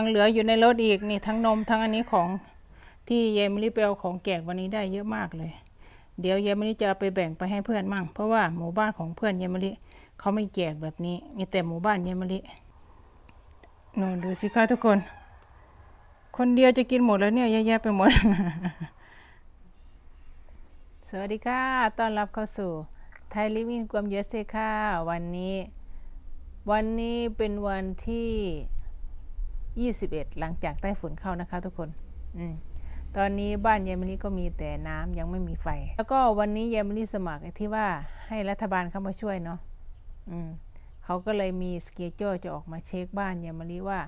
ยังเหลืออยู่ในรถอีกนี่ทั้งนมทั้งอันนี้ของที่เยมะลิไปเอาของแจกวันนี้ได้เยอะมากเลย เดี๋ยวเยมะลิจะเอาไปแบ่งไปให้เพื่อนมั่ง เพราะว่าหมู่บ้านของเพื่อนเยมะลิเขาไม่แจกแบบนี้ มีแต่หมู่บ้านเยมะลินนดูสิคะทุกคน คนเดียวจะกินหมดแล้วเนี่ยเยอะแยะไปหมด สวัสดีค่ะต้อนรับเข้าสู่ไทยลิวินกวมเยสเซค่ะวันนี้ วันนี้เป็นวันที่ 21 หลังจากใต้ฝุ่นเข้านะคะทุกคนอืมตอนนี้บ้านเยายมะลิก็มีแต่น้ำยังไม่มีไฟ แล้วก็วันนี้เยายมะลิสมัครที่ว่าให้รัฐบาลเข้ามาช่วยเนาะอืมเขาก็เลยมีสเกจโจจะออกมาเช็คบ้านเยายมะลิว่า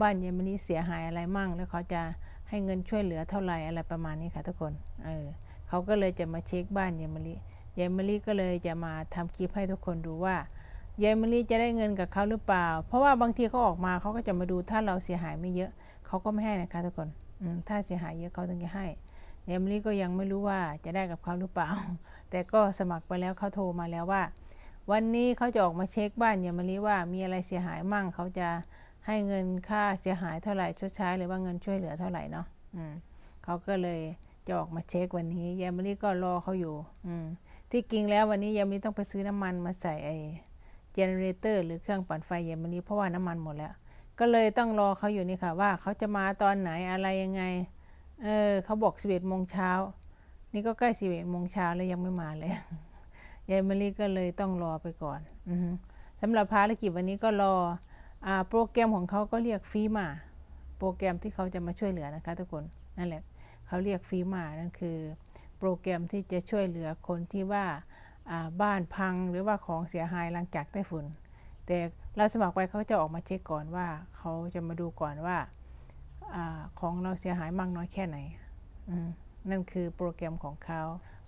บ้านเยายมะลิเสียหายอะไรมั่ง แล้วเขาจะให้เงินช่วยเหลือเท่าไหร่อะไรประมาณนี้ค่ะทุกคนเออเขาก็เลยจะมาเช็คบ้านเยายมะลิเยายมะลิก็เลยจะมาทำคลิปให้ทุกคนดูว่า ยายมะลิจะได้เงินกับเขาหรือเปล่า เพราะว่าบางทีเขาออกมาเขาก็จะมาดูถ้าเราเสียหายไม่เยอะเขาก็ไม่ให้นะคะทุกคนถ้าเสียหายเยอะเขาถึงจะให้ยายมะลิก็ยังไม่รู้ว่าจะได้กับเขาหรือเปล่า แต่ก็สมัครไปแล้วเขาโทรมาแล้วว่า วันนี้เขาจะออกมาเช็คบ้านยายมะลิว่ามีอะไรเสียหายมั่งเขาจะให้เงินค่าเสียหายเท่าไหร่ชดใช้หรือว่าเงินช่วยเหลือเท่าไหร่เนาะเขาก็เลยจะออกมาเช็ควันนี้ยายมะลิก็รอเขาอยู่อืที่จริงแล้ววันนี้ยายมะลิต้องไปซื้อน้ำมันมาใส่ไอ เจเนเรเตอร์หรือเครื่องปั่นไฟเยายมะลิเพราะว่าน้ำมันหมดแล้ว ก็เลยต้องรอเขาอยู่นี่ค่ะว่าเขาจะมาตอนไหนอะไรยังไง เออเขาบอก 11โมงเช้า นี่ก็ใกล้ 11โมงเช้าแล้วยังไม่มาเลยยายมะลิก็เลยต้องรอไปก่อนอสำหรับภารกิจวันนี้ก็รออโปรแกรมของเขาก็เรียกฟีมา โปรแกรมที่เขาจะมาช่วยเหลือนะคะทุกคน นั่นแหละเขาเรียกฟีมา นั่นคือ โปรแกรมที่จะช่วยเหลือคนที่ว่า บ้านพังหรือว่าของเสียหายหลังจากไต้ฝุ่น แต่เราสมัครไปเขาจะออกมาเช็คก่อนว่าเขาจะมาดูก่อนว่าอของเราเสียหายมากน้อยแค่ไหนนั่นคือโปรแกรมของเขา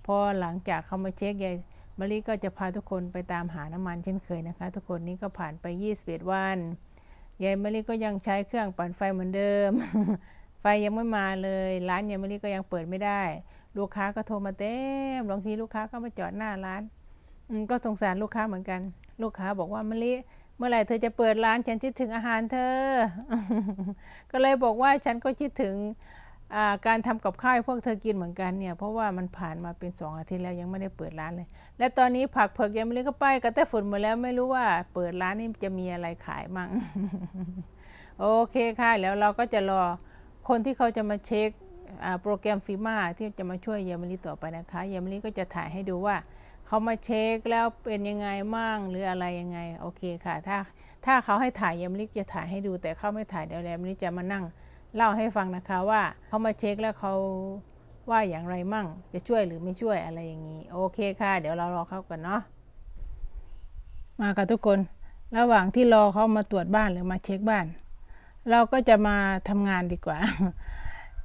พอหลังจากเขามาเช็คยายมะลิก็จะพาทุกคนไปตามหาน้ำมันเช่นเคยนะคะ ทุกคนนี้ก็ผ่านไป 21 วันยายมะลิก็ยังใช้เครื่องปั่นไฟเหมือนเดิม ไฟยังไม่มาเลย ร้านยายมะลิก็ยังเปิดไม่ได้ ลูกค้าก็โทรมาเต็มบางทีลูกค้าก็มาจอดหน้าร้านก็สงสารลูกค้าเหมือนกัน ลูกค้าบอกว่ามะลิเมื่อไหร่เธอจะเปิดร้านฉันคิดถึงอาหารเธอ ก็เลยบอกว่าฉันก็คิดถึงการทำกับข้าวให้พวกเธอกินเหมือนกันเนี่ยเพราะว่ามันผ่านมาเป็นสองอาทิตย์แล้วยังไม่ได้เปิดร้านเลย และตอนนี้ผักเผือกยายมะลิก็ไปกับแต่ฝนหมดแล้วไม่รู้ว่าเปิดร้านนี่จะมีอะไรขายมั่งโอเคค่ะแล้วเราก็จะรอคนที่เขาจะมาเช็ค โปรแกรมฟีมาที่จะมาช่วยเยมะลิต่อไปนะคะเยมะลิก็จะถ่ายให้ดูว่าเขามาเช็คแล้วเป็นยังไงมั่งหรืออะไรยังไงโอเคค่ะ ถ้าถ้าเขาให้ถ่ายเยมะลิจะถ่ายให้ดู แต่เขาไม่ถ่ายเดี๋ยวเยมะลิจะมานั่งเล่าให้ฟังนะคะว่าเขามาเช็คแล้วเขาว่าอย่างไรมั่ง จะช่วยหรือไม่ช่วยอะไรอย่างนี้ โอเคค่ะ เดี๋ยวเรารอเขากันเนาะมาค่ะทุกคน ระหว่างที่รอเขามาตรวจบ้านหรือมาเช็คบ้าน เราก็จะมาทำงานดีกว่า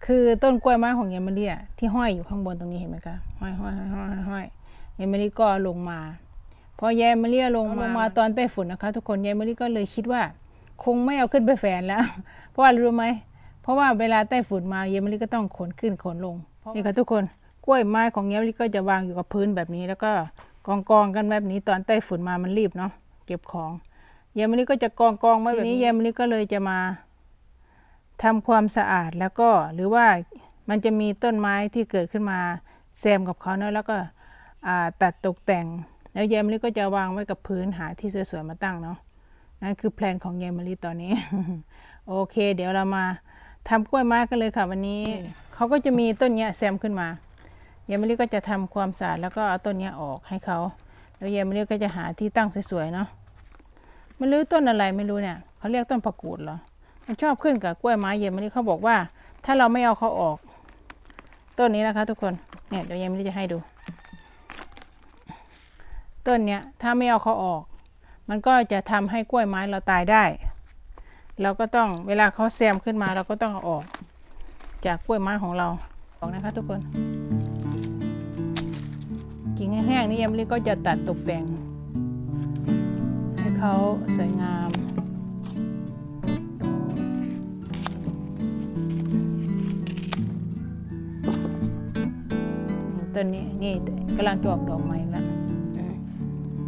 คือต้นกล้วยไม้ของยายมะลิอะที่ห้อยอยู่ข้างบนตรงนี้เห็นไหมคะห้อยห้อยห้อยห้อยห้อยยายมะลิก็ลงมาพอยายมะลิลงมาลงมาตอนใต้ฝุ่นนะคะ ทุกคนยายมะลิก็เลยคิดว่า คงไม่เอาขึ้นไปแฝนแล้ว เพราะว่ารู้ไหมเพราะว่าเวลาใต้ฝุ่นมายายมะลิก็ต้องขนขึ้นขนลงนี่ค่ะทุกคนกล้วยไม้ของยายมะลิก็จะวางอยู่กับพื้นแบบนี้ แล้วก็กองกองๆกันแบบนี้ตอนใต้ฝุ่นมามันรีบเนาะเก็บของยายมะลิก็จะกองกองๆไว้แบบนี้ยายมะลิก็เลยจะมา ทำความสะอาดแล้วก็หรือว่ามันจะมีต้นไม้ที่เกิดขึ้นมาแซมกับเขาเนอะแล้วก็อ่าตัดตกแต่ง แล้วยายมะลิก็จะวางไว้กับพื้นหาที่สวยๆมาตั้งเนาะนั่นคือแพลนของยายมะลิตอนนี้ โอเค เดี๋ยวเรามาทำกล้วยไม้กันเลยค่ะวันนี้ เขาก็จะมีต้นเนี้ยแซมขึ้นมายายมะลิก็จะทำความสะอาดแล้วก็เอาต้นเนี้ยออกให้เขาแล้วยายมะลิก็จะหาที่ตั้งสวยๆเนาะไม่รู้ต้นอะไรไม่รู้เนี่ยเขาเรียกต้นผักกูดเหรอ มันชอบขึ้นกับกล้วยไม้เย็นมันนี่เขาบอกว่า ถ้าเราไม่เอาเขาออก ต้นนี้นะคะ ทุกคนเนี่ยเดี๋ยวเยังไม่ได้จะให้ดู ต้นเนี้ยถ้าไม่เอาเขาออก มันก็จะทำให้กล้วยไม้เราตายได้ เราก็ต้องเวลาเขาแซมขึ้นมาเราก็ต้องเอาออก จากกล้วยไม้ของเราออกนะคะ ทุกคน กิ่งแห้งๆนี่เยมลิก็จะตัดตกแต่ง ให้เขาสวยงาม ต้นนี้นี่กำลังจะออกดอกใหม่แล้ว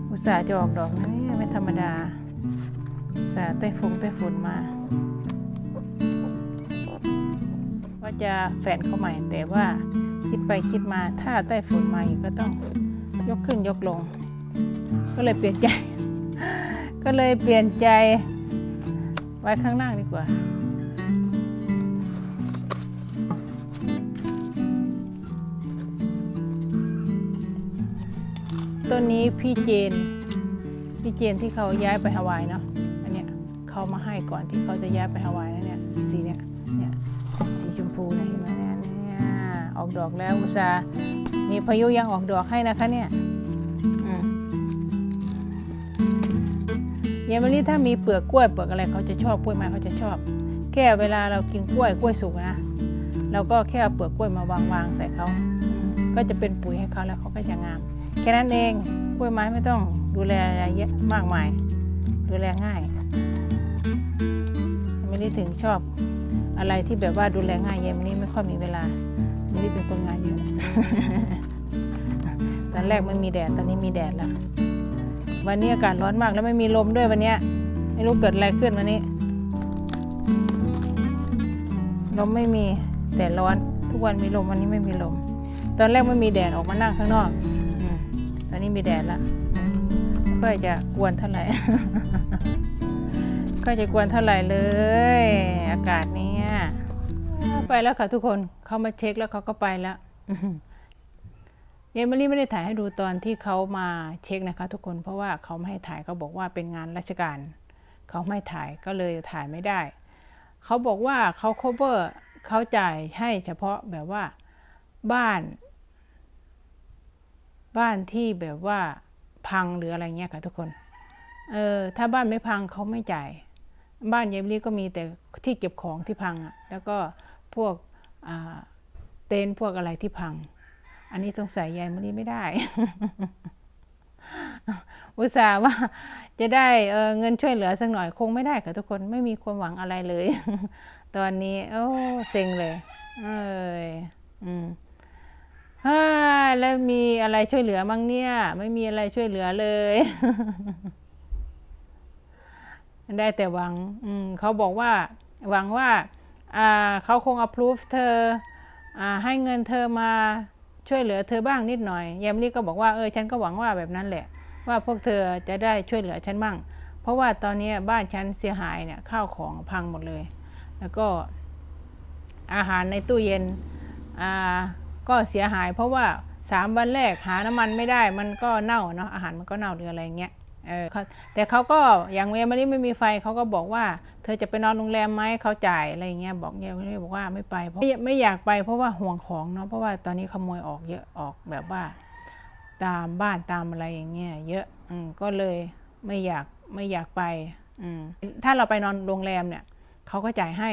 อุตส่าห์จะออกดอกนะนี่ไม่ธรรมดาอุตส่าห์ไต้ฟงไต้ฝนมาก็จะแฝนเข้าใหม่ แต่ว่าคิดไปคิดมาถ้าใต้ฝุ่นมาอีกก็ต้องยกขึ้นยกลง ก็เลยเปลี่ยนใจ ก็เลยเปลี่ยนใจ ไว้ข้างล่างดีกว่า ต้นนี้พี่เจน พี่เจนที่เขาย้ายไปฮาวายเนาะอันเนี้ยเขามาให้ก่อนที่เขาจะย้ายไปฮาวายนะเนี่ยสีเนี้ยเนี่ยสีชมพูเนี่ยเห็นไหมเนี่ยเนี่ยออกดอกแล้วอุตสามีพายุยังออกดอกให้นะคะเนี่ยเยมะลิถ้ามีเปลือกกล้วยเปลือกอะไรเขาจะชอบกล้วยไม้เขาจะชอบ แค่เวลาเรากินกล้วยกล้วยสุกนะเราก็แค่เอาเปลือกกล้วยมาวางวางๆใส่เขาก็จะเป็นปุ๋ยให้เขาแล้วเขาก็จะงาม แค่นั้นเองกล้วยไม้ไม่ต้องดูแลอะไรเยอะมากมาย ดูแลง่ายไม่ได้ถึงชอบอะไรที่แบบว่าดูแลง่ายเย็นนี้ไม่ค่อยมีเวลาไม่ได้เป็นคนงานเยอะตอนแรกไม่มีแดดตอนนี้มีแดดแล้ววันนี้อากาศร้อนมากแล้วไม่มีลมด้วยวันนี้ไม่รู้เกิดอะไรขึ้นวันนี้ลมไม่มีแต่ร้อน ทุกวันมีลมวันนี้ไม่มีลม ตอนแรกไม่มีแดดออกมานั่งข้างนอก อมตอนนี้มีแดดล้วอืมไม่ค่อยจะกวนเท่าไหร่ก็จะกวนเท่าไหร่เลย อากาศเนี้ยไปแล้วค่ะทุกคนเขามาเช็คแล้วเขาก็ไปแล้วอื้อหือเยมลี่ไม่ได้ถ่ายให้ดูตอนที่เขามาเช็คนะคะ ทุกคนเพราะว่าเขาไม่ให้ถ่ายเขาบอกว่าเป็นงานราชการเขาไม่ถ่ายก็เลยถ่ายไม่ได้ เขาบอกว่าเขา cover เขาจ่ายให้เฉพาะแบบว่าบ้าน บ้านที่แบบว่าพังหรืออะไรเงี้ยค่ะทุกคน เออถ้าบ้านไม่พังเขาไม่จ่าย บ้านเยมลี่ก็มีแต่ที่เก็บของที่พังอะ่ะแล้วก็พวกเต็นพวกอะไรที่พัง อันนี้สงสัยยายมลีไม่ได้ อุตส่าห์ว่าจะได้เเงินช่วยเหลือสักหน่อยคงไม่ได้ค่ะทุกคนไม่มีความหวังอะไรเลย ตอนนี้ โอ้เซ็งเลย เอยอืม ฮ่าแล้วมีอะไรช่วยเหลือมั้งเนี่ย ไม่มีอะไรช่วยเหลือเลย ได้แต่หวัง อืมเขาบอกว่า หวังว่า อ่าเขาคง approve เธอ อ่า ให้เงินเธอมาช่วยเหลือเธอบ้างนิดหน่อยยามลี่ก็บอกว่าเออฉันก็หวังว่าแบบนั้นแหละ ว่าพวกเธอจะได้ช่วยเหลือฉันบ้างเพราะว่าตอนนี้บ้านฉันเสียหายเนี่ยข้าวของพังหมดเลย แล้วก็อาหารในตู้เย็นอ่า ก็เสียหายเพราะว่าสามวันแรกหาน้ำมันไม่ได้มันก็เน่าเนาะอาหารมันก็เน่าหรืออะไรเงี้ยเออเขาแต่เขาก็อย่างเมียไม่ไม่มีไฟเขาก็บอกว่า เธอจะไปนอนโรงแรมไหมเขาจ่ายอะไรอย่างเงี้ยบอกเมียไม่บอกว่าไม่ไปเพราะไม่อยากไปเพราะว่าห่วงของเนาะเพราะว่าตอนนี้ขโมยออกเยอะออกแบบว่า ตามบ้านตามอะไรอย่างเงี้ยเยอะอืมก็เลยไม่อยากไม่อยากไปอืมถ้าเราไปนอนโรงแรมเนี่ยเขาก็จ่ายให้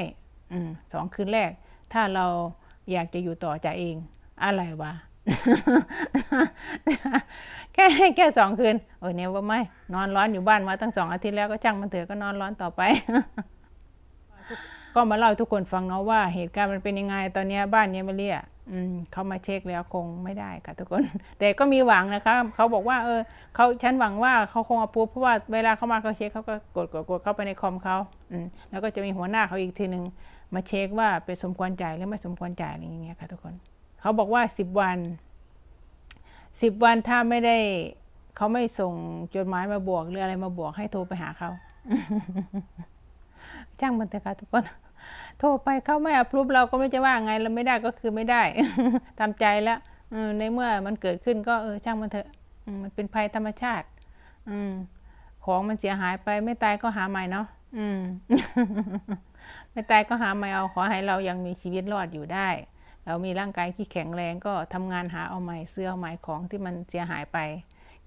อืมสองคืนแรก ถ้าเราอยากจะอยู่ต่อจ่ายเอง อะไรวะแค่แค่สองคืนโอ้ยเนี่ยว่าไม่ นอนร้อนอยู่บ้านมาตั้งสองอาทิตย์แล้วก็ช่างมันเถอะก็นอนร้อนต่อไป ก็มาเล่าให้ทุกคนฟังเนาะว่าเหตุการณ์มันเป็นยังไงตอนเนี้ยบ้านเนี้ยมาเรียอืมเขามาเช็คแล้วคงไม่ได้ค่ะทุกคน แต่ก็มีหวังนะคะเขาบอกว่า เออเขาฉันหวังว่าเขาคงเอาปูเพราะว่าเวลาเขามาเขาเช็คเขาก็กดกดกดเข้าไปในคอมเขาอืมแล้วก็จะมีหัวหน้าเขาอีกทีหนึ่งมาเช็คว่าเป็นสมควรจ่ายหรือไม่สมควรจ่ายอะไรอย่างเงี้ยค่ะทุกคน เขาบอกว่าสิบวันสิบวันถ้าไม่ได้ เขาไม่ส่งจดหมายมาบวกหรืออะไรมาบวกให้โทรไปหาเขาจ้างมันเถอะค่ะทุกคนโทรไปเขาไม่อัพรูปเราก็ไม่จะว่าไงเราไม่ได้ก็คือไม่ได้ตามใจแล้วในเมื่อมันเกิดขึ้นก็เออช่างมันเถอะมมันเป็นภัยธรรมชาติ อืมของมันเสียหายไปไม่ตายก็หาใหม่เนาะอืม ไม่ตายก็หาใหม่เอาขอให้เรายังมีชีวิตรอดอยู่ได้ เรามีร่างกายที่แข็งแรงก็ทำงานหาเอาใหม่เสื้อเอาใหม่ของที่มันเสียหายไป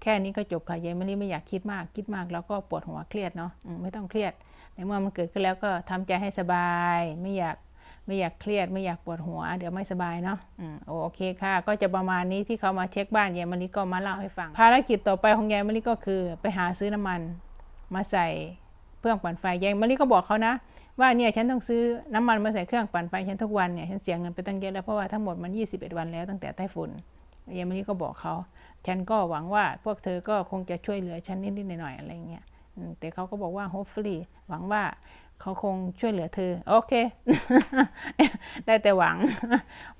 แค่นี้ก็จบค่ะยายมะลิไม่อยากคิดมากคิดมากแล้วก็ปวดหัวเครียดเนาะไม่ต้องเครียดในเมื่อมันเกิดขึ้นแล้วก็ทำใจให้สบาย ไม่อยากไม่อยากเครียดไม่อยากปวดหัว เดี๋ยวไม่สบายเนาะอโอเคค่ะ ก็จะประมาณนี้ที่เขามาเช็คบ้านยายมะลิก็มาเล่าให้ฟัง ภารกิจต่อไปของยายมะลิก็คือ ไปหาซื้อน้ำมันมาใส่เครื่องปั่นไฟยายมะลิก็บอกเขานะ ว่าเนี่ยฉันต้องซื้อน้ำมันมาใส่เครื่องปั่นไฟฉันทุกวันเนี่ยฉันเสียเงินไปตั้งเยอะแล้วเพราะว่าทั้งหมดมัน 21 วันแล้วตั้งแต่ใต้ฝุ่นยายมะลิก็บอกเขา ฉันก็หวังว่าพวกเธอก็คงจะช่วยเหลือฉันนิดๆหน่อยๆอะไรเงี้ยแต่เขาก็บอกว่า hopefully หวังว่าเขาคงช่วยเหลือเธอ โอเค ได้แต่หวัง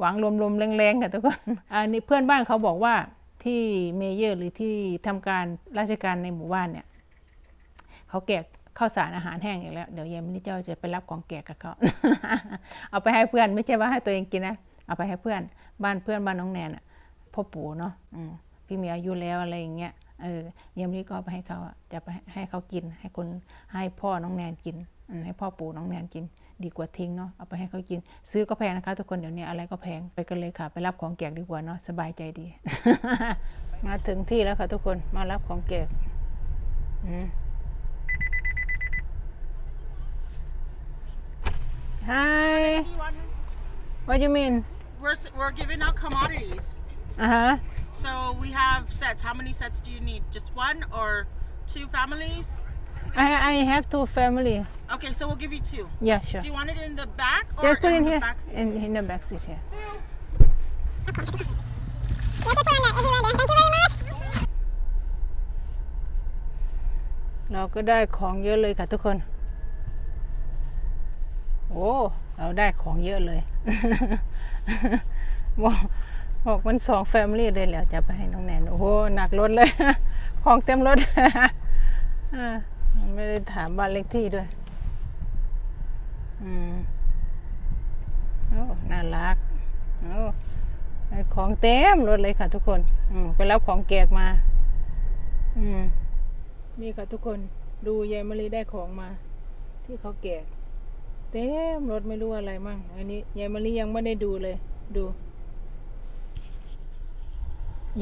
หวังลมๆแรงๆค่ะทุกคนอันนี้เพื่อนบ้านเขาบอกว่าที่เมเยอร์หรือที่ทำการราชการในหมู่บ้านเนี่ย เขาแก ข้าวสารอาหารแห้งอีกแล้ว เดี๋ยวเย็นนี้เจ้าจะไปรับของแกะกับเขาเอาไปให้เพื่อนไม่ใช่ว่าให้ตัวเองกินนะ เอาไปให้เพื่อนบ้านเพื่อนบ้านน้องแนนอะพ่อปู่เนาะพี่มีอายุแล้วอะไรอย่างเงี้ยเออเย็นนี้ก็เอาไปให้เขาจะไปให้เขากิน ให้คนให้พ่อน้องแนนกินให้พ่อปู่น้องแนนกิน ดีกว่าทิ้งเนาะเอาไปให้เขากิน ซื้อก็แพงนะคะ ทุกคนเดี๋ยวนี้อะไรก็แพงไปกันเลยค่ะ ไปรับของแกกดีกว่าเนาะสบายใจดี มาถึงที่แล้วค่ะ ทุกคนมารับของแกกอืม Hi. What do you mean? We're, s- we're giving out commodities. Uh huh. So we have sets. How many sets do you need? Just one or two families? I I have two family. Okay, so we'll give you two. Yeah, sure. Do you want it in the back or Just put in the here back seat? in in the back seat here. Thank you very much. เราก็ได้ของเยอะเลยค่ะทุกคน โอ้เราได้ของเยอะเลย บอกบอกมันสองแฟมิลี่เลยแล้วจะไปให้น้องแนนโอ้โหหนักรถเลย ของเต็มรถอ่าไม่ได้ถามบ้านเลขที่ด้วย อืมโอ้น่ารักโอ้ของเต็มรถเลยค่ะทุกคนอืมไปรับของแกกมา อืมนี่ค่ะทุกคนดูยายมะลิได้ของมา ที่เขาแกะ เต็มรถไม่รู้อะไรมั่ง อันนี้ยายมะลิยังไม่ได้ดูเลย ดู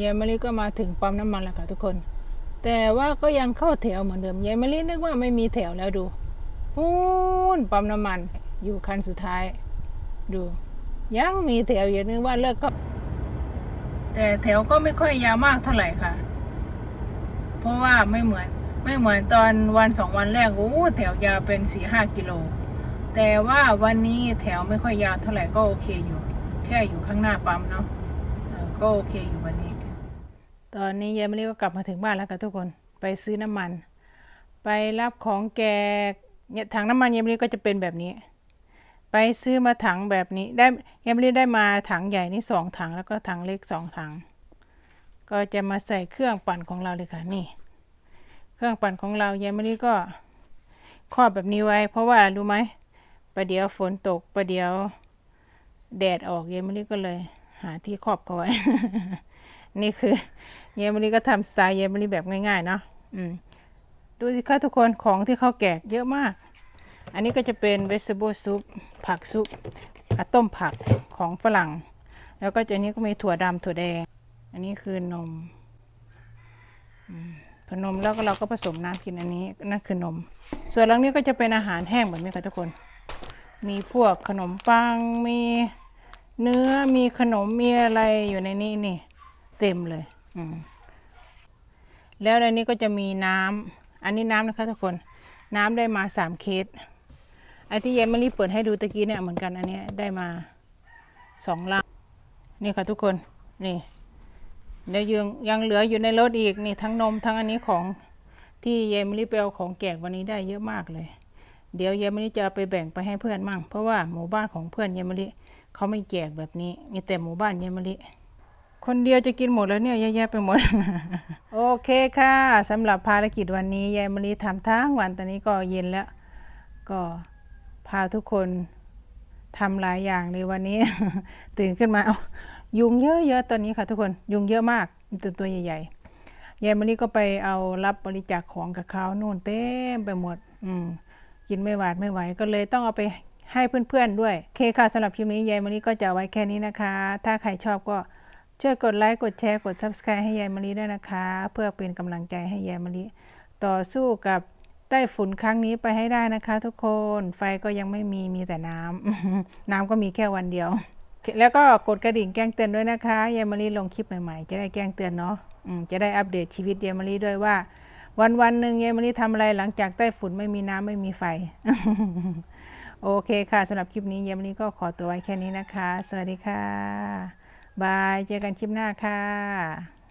ยายมะลิก็มาถึงปั๊มน้ำมันแล้วค่ะทุกคน แต่ว่าก็ยังเข้าแถวเหมือนเดิมยายมะลินึกว่าไม่มีแถวแล้วดูปูนปั๊มน้ำมัน อยู่คันสุดท้าย ดู ยังมีแถวอยู่นึกว่าเลิกก็ แต่แถวก็ไม่ค่อยยาวมากเท่าไหร่ค่ะ เพราะว่าไม่เหมือน ไม่เหมือนตอนวันสองวันแรกโอ้แถวยาวเป็นสี่ห้ากิโล แต่ว่าวันนี้แถวไม่ค่อยยาวเท่าไหร่ก็โอเคอยู่ แค่อยู่ข้างหน้าปั๊มเนาะก็โอเคอยู่วันนี้ ตอนนี้ยายมะลิก็กลับมาถึงบ้านแล้วค่ะทุกคนไปซื้อน้ำมัน ไปรับของแกเนี่ยถังน้ำมันยายมะลิก็จะเป็นแบบนี้ ไปซื้อมาถังแบบนี้ได้ยายมะลิได้มาถังใหญ่นี่สองถังแล้วก็ถังเล็กสองถัง ก็จะมาใส่เครื่องปั่นของเราเลยค่ะนี่ เครื่องปั่นของเรายายมะลิก็ครอบแบบนี้ไว้ เพราะว่ารู้ไหม ประเดี๋ยวฝนตกประเดี๋ยวแดดออกยายมะลิก็เลย หาที่ครอบเขาไว้ นี่คือยายมะลิก็ทำสไตล์ยายมะลิแบบง่ายๆเนาะอืมดูสิคะทุกคนของที่เขาแกะเยอะมาก อันนี้ก็จะเป็น vegetable soup ผักซุปต้มผักของฝรั่ง แล้วก็จะนี้ก็มีถั่วดำถั่วแดง อันนี้คือนมอืมพอนมแล้วก็เราก็ผสมน้ำกินอันนี้นั่นคือนม ส่วนหลังนี้ก็จะเป็นอาหารแห้งแบบนี้ค่ะทุกคน มีพวกขนมปัง มีเนื้อ มีขนม มีอะไรอยู่ในนี้นี่ เต็มเลยอืมแล้วในนี้ก็จะมีน้ำ อันนี้น้ำนะคะทุกคน น้ำได้มาสามเคสไอ้ที่เยนมารีเปิดให้ดูตะกี้เนี่ยเหมือนกันอันนี้ได้มาสองลังนี่ค่ะทุกคน นี่เดี๋ยวยังยังเหลืออยู่ในรถอีกนี่ทั้งนมทั้งอันนี้ของที่เยมลิเปลของแกกวันนี้ได้เยอะมากเลย เดี๋ยวเยมลิจะเอาไปแบ่งไปให้เพื่อนมั่ง เพราะว่าหมู่บ้านของเพื่อนเยมลิเขาไม่แจกแบบนี้ มีแต่หมู่บ้านเยมลิคนเดียวจะกินหมดแล้วเนี่ยเยอะแยะไปหมด โอเคค่ะสำหรับภารกิจวันนี้เยมลิทำทั้งวันตอนนี้ก็เย็นแล้ว ก็พาทุกคนทำหลายอย่างเลยวันนี้ ตื่นขึ้นมาเอายุงเยอะๆตอนนี้ค่ะทุกคนยุงเยอะมากตัวตัวใหญ่ๆยายมะลิก็ไปเอารับบริจาคของกับเขานู่นเต็มไปหมด อืม กินไม่หวาดไม่ไหวก็เลยต้องเอาไปให้เพื่อนๆด้วยโอเคค่ะสำหรับคลิปนี้ยายมะลิก็จะไว้แค่นี้นะคะ ถ้าใครชอบก็ช่วยกดไลค์กดแชร์กด subscribe ให้ยายมะลิด้วยนะคะ เพื่อเป็นกำลังใจให้ยายมะลิต่อสู้กับไต้ฝุ่นครั้งนี้ไปให้ได้นะคะ ทุกคนไฟก็ยังไม่มีมีแต่น้ำน้ำก็มีแค่วันเดียว แล้วก็กดกระดิ่งแจ้งเตือนด้วยนะคะยายมารีลงคลิปใหม่ๆ จะได้แจ้งเตือนเนาะจะได้อัปเดตชีวิตยายมารีด้วยว่า วันวันหนึ่งเยมารีทำอะไรหลังจากใต้ฝุ่นไม่มีน้ำไม่มีไฟ โอเคค่ะสำหรับคลิปนี้เยมารีก็ขอตัวไว้แค่นี้นะคะ สวัสดีค่ะ บาย เจอกันคลิปหน้าค่ะ